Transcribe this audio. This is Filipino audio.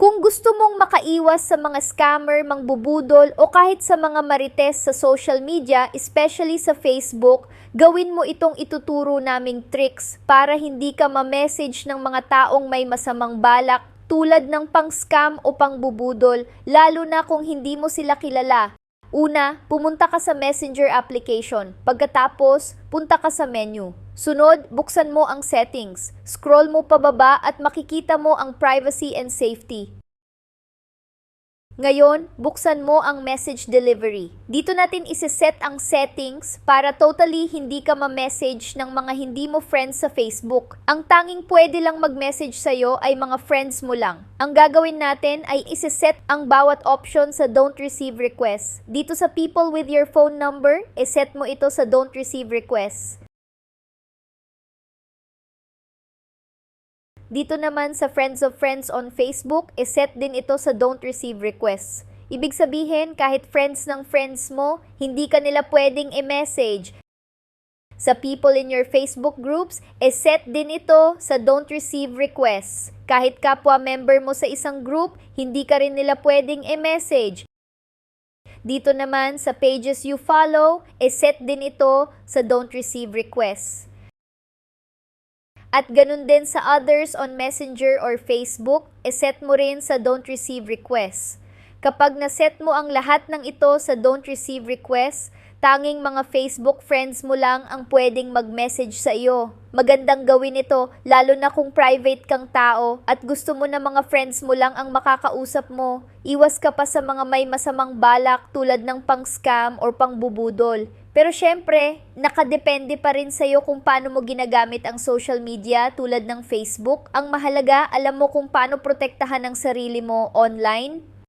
Kung gusto mong makaiwas sa mga scammer, mangbubudol o kahit sa mga marites sa social media, especially sa Facebook, gawin mo itong ituturo naming tricks para hindi ka ma-message ng mga taong may masamang balak tulad ng pang-scam o pang-bubudol, lalo na kung hindi mo sila kilala. Una, pumunta ka sa Messenger application. Pagkatapos, punta ka sa menu. Sunod, buksan mo ang settings. Scroll mo pababa at makikita mo ang privacy and safety. Ngayon, buksan mo ang message delivery. Dito natin isiset ang settings para totally hindi ka ma-message ng mga hindi mo friends sa Facebook. Ang tanging pwede lang mag-message sa'yo ay mga friends mo lang. Ang gagawin natin ay isiset ang bawat option sa don't receive request. Dito sa people with your phone number, iset mo ito sa don't receive request. Dito naman sa Friends of Friends on Facebook, iset din ito sa don't receive requests. Ibig sabihin, kahit friends ng friends mo, hindi ka nila pwedeng i-message. Sa people in your Facebook groups, iset din ito sa don't receive requests. Kahit kapwa member mo sa isang group, hindi ka rin nila pwedeng i-message. Dito naman sa pages you follow, iset din ito sa don't receive requests. At ganun din sa others on Messenger or Facebook, iset mo rin sa don't receive requests. Kapag naset mo ang lahat ng ito sa don't receive requests, tanging mga Facebook friends mo lang ang pwedeng mag-message sa iyo. Magandang gawin ito lalo na kung private kang tao at gusto mo na mga friends mo lang ang makakausap mo. Iwas ka pa sa mga may masamang balak tulad ng pang-scam or pang-bubudol. Pero syempre, nakadepende pa rin sa'yo kung paano mo ginagamit ang social media tulad ng Facebook. Ang mahalaga, alam mo kung paano protektahan ang sarili mo online.